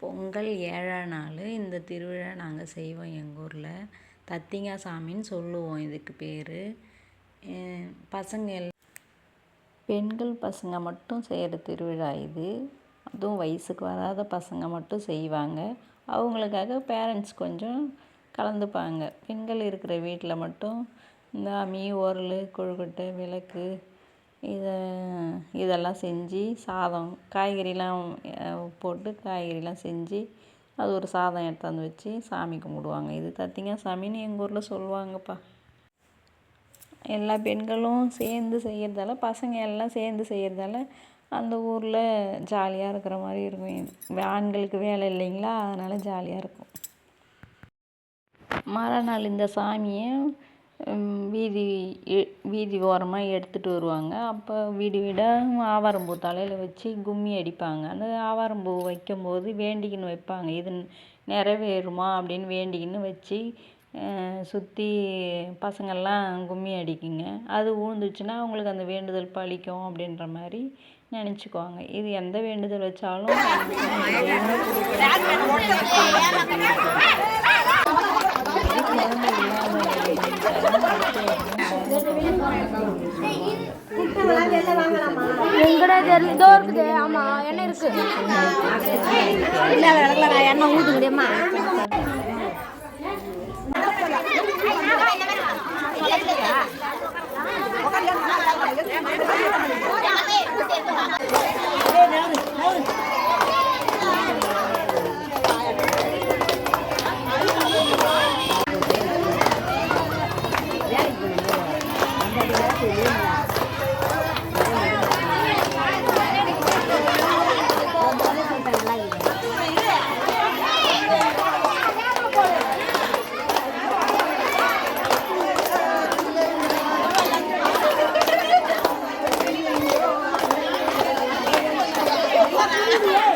பொங்கல் ஏழாம் நாள் இந்த திருவிழா நாங்கள் செய்வோம் எங்கள் ஊரில். தத்திங்கா சாமின்னு சொல்லுவோம் இதுக்கு பேர். பசங்க எல் பெண்கள் பசங்க மட்டும் செய்கிற திருவிழா இது. அதுவும் வயசுக்கு வராத பசங்க மட்டும் செய்வாங்க. அவங்களுக்காக பேரண்ட்ஸ் கொஞ்சம் கலந்துப்பாங்க. பெண்கள் இருக்கிற வீட்டில் மட்டும் இந்த அம்மி உரல் கொழுக்கட்டை விளக்கு இதை இதெல்லாம் செஞ்சு சாதம் காய்கறிலாம் போட்டு காய்கறிலாம் செஞ்சு அது ஒரு சாதம் எடுத்தாந்து வச்சு சாமி கும்பிடுவாங்க. இது தத்திங்கா சாமின்னு எங்கள் ஊரில் சொல்லுவாங்கப்பா. எல்லா பெண்களும் சேர்ந்து செய்கிறதால பசங்க எல்லாம் சேர்ந்து செய்கிறதால அந்த ஊரில் ஜாலியாக இருக்கிற மாதிரி இருக்கும். ஆண்களுக்கு வேலை இல்லைங்களா? அதனால் ஜாலியாக இருக்கும். மறுநாள் இந்த சாமியை வீதி வீதி ஓரமாக எடுத்துகிட்டு வருவாங்க அப்போ வீடு வீடாக ஆவாரம்பூ தலையில் வச்சு கும்மி அடிப்பாங்க அந்த ஆவாரம்பூ வைக்கும்போது வேண்டிக்கின்னு வைப்பாங்க இது நிறைவேறுமா அப்படின்னு வேண்டிக்கின்னு வச்சு சுற்றி பசங்கள்லாம் கும்மி அடிக்குங்க அது விழுந்துச்சுன்னா அவங்களுக்கு அந்த வேண்டுதல் பழிக்கும் அப்படின்ற மாதிரி நினச்சிக்குவாங்க இது எந்த வேண்டுதல் வச்சாலும் எங்கடா தெரியல இதோ இருக்குது. ஆமா எண்ணெய் இருக்கு. இல்ல எண்ணெய் ஊத்து முடியுமா? Yeah.